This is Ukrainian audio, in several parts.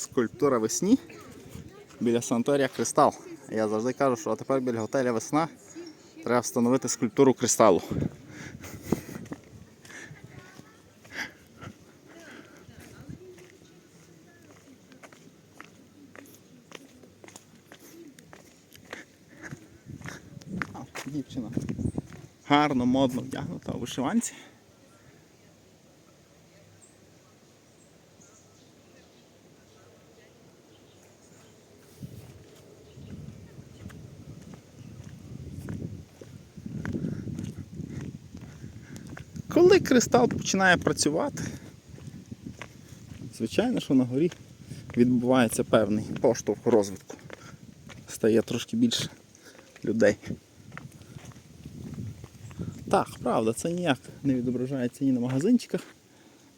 скульптура весні біля санаторія Кристал. Я завжди кажу, що тепер біля готеля Весна треба встановити скульптуру кристалу. Дівчина гарно, модно вдягнута у вишиванці. Коли кристал починає працювати, звичайно, що на горі відбувається певний поштовх розвитку. Стає трошки більше людей. Так, правда, це ніяк не відображається ні на магазинчиках,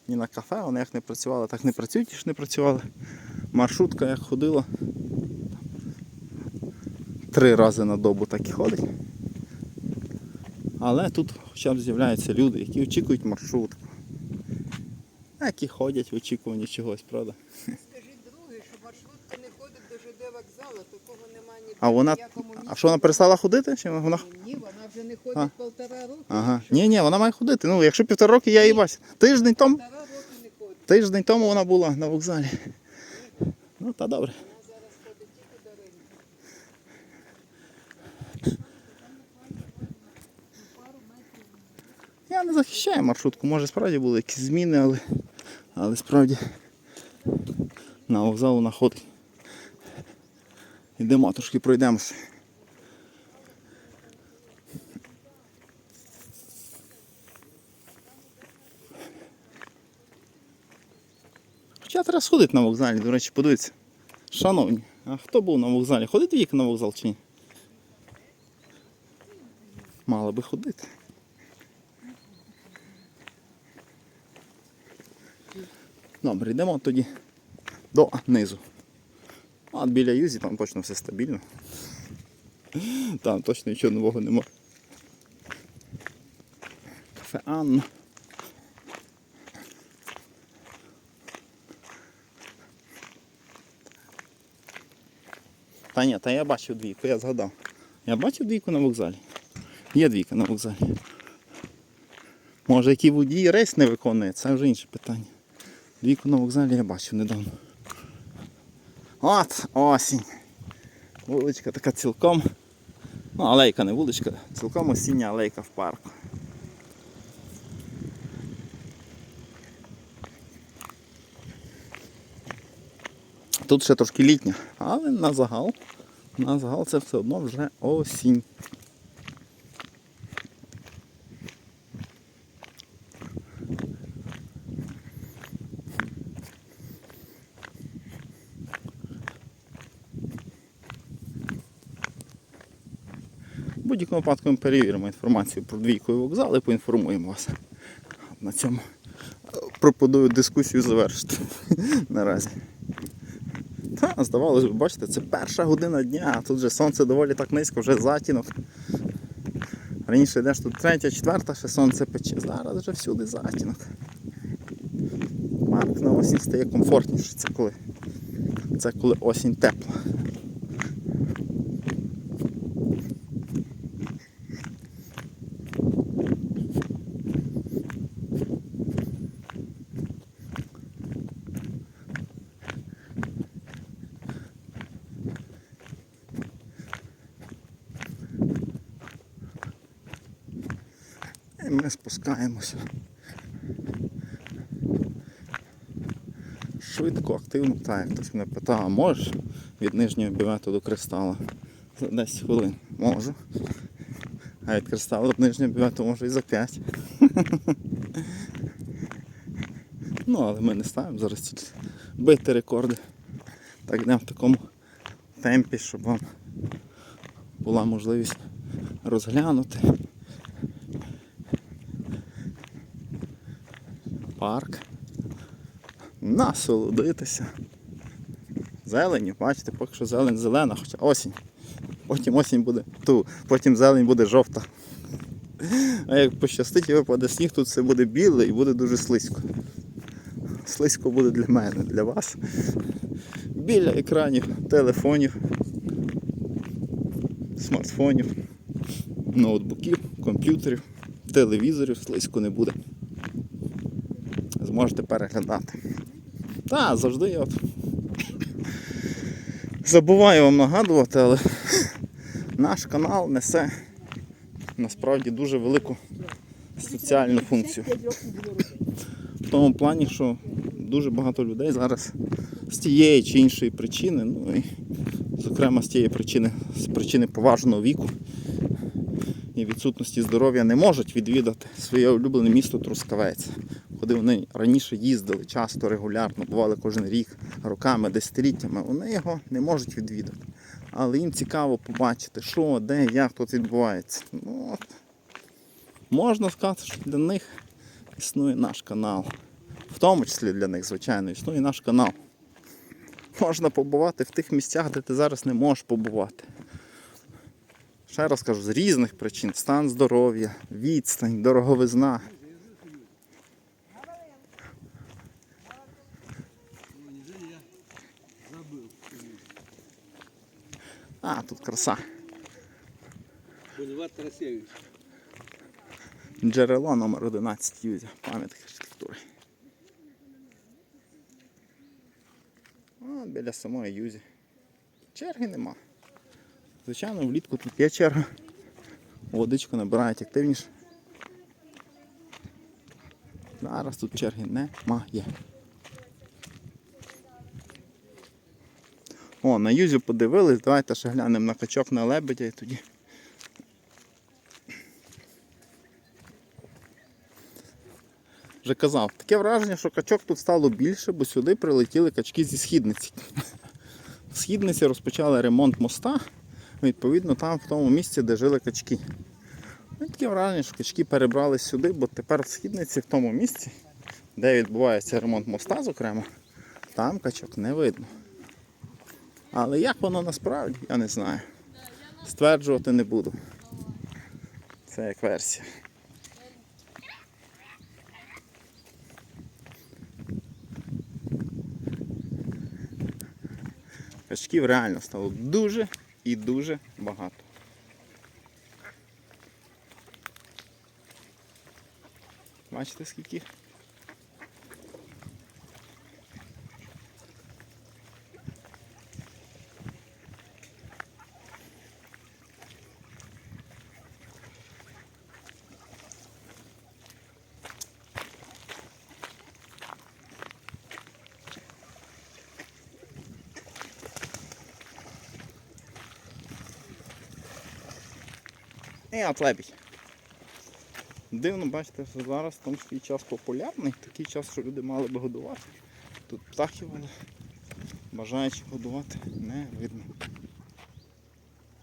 ні на кафе. Вони як не працювали, так не працюють і ж не працювали. Маршрутка як ходила. Три рази на добу так і ходить. Але тут хоча б з'являються люди, які очікують маршрутку. Які ходять в очікуванні чогось, правда? Скажіть друге, що маршрутка не ходить до ЖД вокзалу, такого немає ні А вона. А що вона перестала ходити? Чи вона... Ні, вона вже не ходить А. полтора року. Ага. Ні, ні, вона має ходити. Ну, якщо півтора роки, я її бачу. Тиждень тому, Полтора року не ходить. тиждень тому вона була на вокзалі. Ну, та добре. Вона зараз ходить тільки до Риму. Не захищаю маршрутку, може справді були якісь зміни, але, але справді на вокзал вона ходить. Йдемо, трошки пройдемося. Хоча треба сходити на вокзалі, до речі, подивіться. Шановні, а хто був на вокзалі? Ходить вік на вокзал чи ні? Мало би ходити. Добре, йдемо тоді до низу. От біля Юзі там точно все стабільно. Там точно нічого нового нема. Кафе Анна. Та ні, та я бачив двійку, я згадав. Я бачив двійку на вокзалі. Є двійка на вокзалі. Може, який водій рейс не виконує, це вже інше питання. Двійку на вокзалі я бачив недавно. От осінь. Вуличка така цілком. Ну, алейка не вуличка, цілком осіння алейка в парку. Тут ще трошки літня, але на загал, на загал це все одно вже осінь. Будь-якому випадку ми перевіримо інформацію про двійку і вокзал і поінформуємо вас. На цьому е, пропоную дискусію завершити наразі. Та, здавалося б, бачите, це перша година дня, а тут же сонце доволі так низько, вже затінок. Раніше йдеш тут третя, четверта, ще сонце пече. Зараз вже всюди затінок. Парк на осінь стає комфортніше. Це коли, це коли осінь тепла. Ми спускаємося. Швидко, активно, так, як хтось мене питав, а можеш від нижнього бівету до кристала за 10 хвилин? Можу. А від кристалу до нижнього бівету можу і за 5. ну, але ми не ставимо зараз тільки бити рекорди. Так йдемо в такому темпі, щоб вам була можливість розглянути. Парк. Насолодитися. Зеленю, бачите, поки що зелень зелена, хоча осінь. Потім осінь буде ту, потім зелень буде жовта. А як пощастить і випаде сніг, тут все буде біле і буде дуже слизько. Слизько буде для мене, для вас. біля екранів, телефонів, смартфонів, ноутбуків, комп'ютерів, телевізорів слизько не буде. Зможете переглядати. Та, завжди я от забуваю вам нагадувати, але наш канал несе насправді дуже велику соціальну функцію. В тому плані, що дуже багато людей зараз з тієї чи іншої причини, ну і зокрема з тієї причини, з причини поважного віку і відсутності здоров'я не можуть відвідати своє улюблене місто Трускавець. Куди вони раніше їздили часто, регулярно, бували кожен рік, роками, десятиліттями, вони його не можуть відвідати. Але їм цікаво побачити, що, де, як тут відбувається. Ну, от. Можна сказати, що для них існує наш канал. В тому числі для них, звичайно, існує наш канал. Можна побувати в тих місцях, де ти зараз не можеш побувати. Ще раз кажу, з різних причин: стан здоров'я, відстань, дороговизна. А, тут краса. Бульвар Тарасевич. Джерело номер 11 Юзя, пам'ятка архітектури. Біля самої Юзі. Черги нема. Звичайно, влітку тут є черга. Водичку набирають активніше. Зараз тут черги немає. О, на Юзю подивились, давайте ще глянемо на качок на лебедя і тоді. Вже казав, таке враження, що качок тут стало більше, бо сюди прилетіли качки зі східниці. В східниці розпочали ремонт моста, відповідно, там в тому місці, де жили качки. Ну, і таке враження, що качки перебрались сюди, бо тепер в східниці, в тому місці, де відбувається ремонт моста, зокрема, там качок не видно. Але як воно насправді, я не знаю. Стверджувати не буду. Це як версія. Качків реально стало дуже і дуже багато. Бачите скільки? І от. Дивно, бачите, що зараз там свій час популярний, такий час, що люди мали би годувати. Тут птахів, але бажаючих годувати не видно.